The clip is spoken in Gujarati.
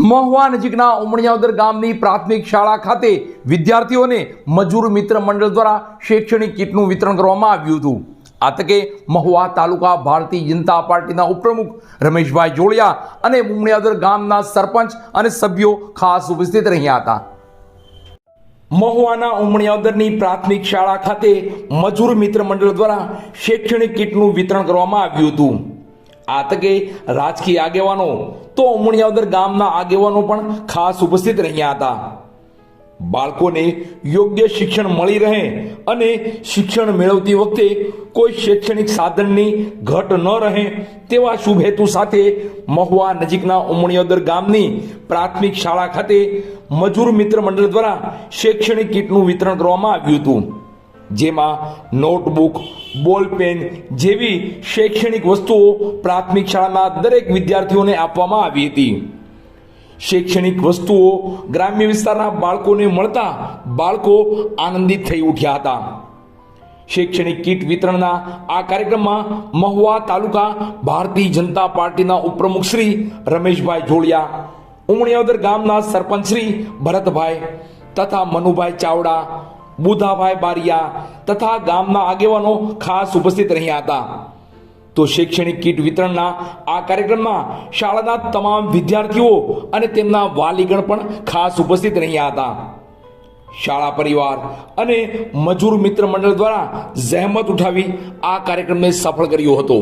મહુવા નજીકના ઉમણિયાવદર ગામની પ્રાથમિક શાળા ખાતે વિદ્યાર્થીઓને મજૂર મિત્ર મંડળ દ્વારા શૈક્ષણિક કીટનું વિતરણ કરવામાં આવ્યું હતું. આ તકે મહુવા તાલુકા ભારતીય જનતા પાર્ટીના ઉપપ્રમુખ રમેશભાઈ જોડિયા અને ઉમણિયાવદર ગામના સરપંચ અને સભ્યો ખાસ ઉપસ્થિત રહ્યા હતા. મહુવાના ઉમણિયાવદરની પ્રાથમિક શાળા ખાતે મજૂર મિત્ર મંડળ દ્વારા શૈક્ષણિક કીટનું વિતરણ કરવામાં આવ્યું હતું. આ તકે રાજકીય આગેવાનો. તો ઉમણિયાવદર ગામના આગેવાનો પણ ખાસ ઉપસ્થિત રહ્યા હતા. બાળકોને યોગ્ય શિક્ષણ મળી રહે અને શિક્ષણ મેળવતી વખતે કોઈ શૈક્ષણિક સાધનની ઘટ ન રહે તેવા શુભ હેતુ સાથે મહુવા નજીકના ઉમણિયોદર ગામની પ્રાથમિક શાળા ખાતે મજૂર મિત્ર મંડળ દ્વારા શૈક્ષણિક કીટનું વિતરણ કરવામાં આવ્યું હતું. જેમાં નોટબુક, બોલપેન જેવી શૈક્ષણિક વસ્તુઓ પ્રાથમિક શાળાના દરેક વિદ્યાર્થીઓને આપવામાં આવી હતી. શૈક્ષણિક વસ્તુઓ ગ્રામ્ય વિસ્તારના બાળકોને મળતા બાળકો આનંદિત થઈ ઉઠ્યા હતા. શૈક્ષણિક કીટ વિતરણના આ કાર્યક્રમમાં મહુવા તાલુકા ભારતીય જનતા પાર્ટીના ઉપપ્રમુખ શ્રી રમેશભાઈ જોડિયા, ઉમણિયાવદર ગામના સરપંચ શ્રી ભરતભાઈ તથા મનુભાઈ ચાવડા બુધાભાઈ બારિયા તથા ગામના આગેવાનો ખાસ ઉપસ્થિત રહ્યા હતા. તો શૈક્ષણિક કીટ વિતરણના આ કાર્યક્રમમાં શાળાના તમામ વિદ્યાર્થીઓ અને તેમના વાલીગણ પણ ખાસ ઉપસ્થિત રહ્યા હતા. શાળા પરિવાર અને મજૂર મિત્ર મંડળ દ્વારા જહેમત ઉઠાવી આ કાર્યક્રમને સફળ કર્યો હતો.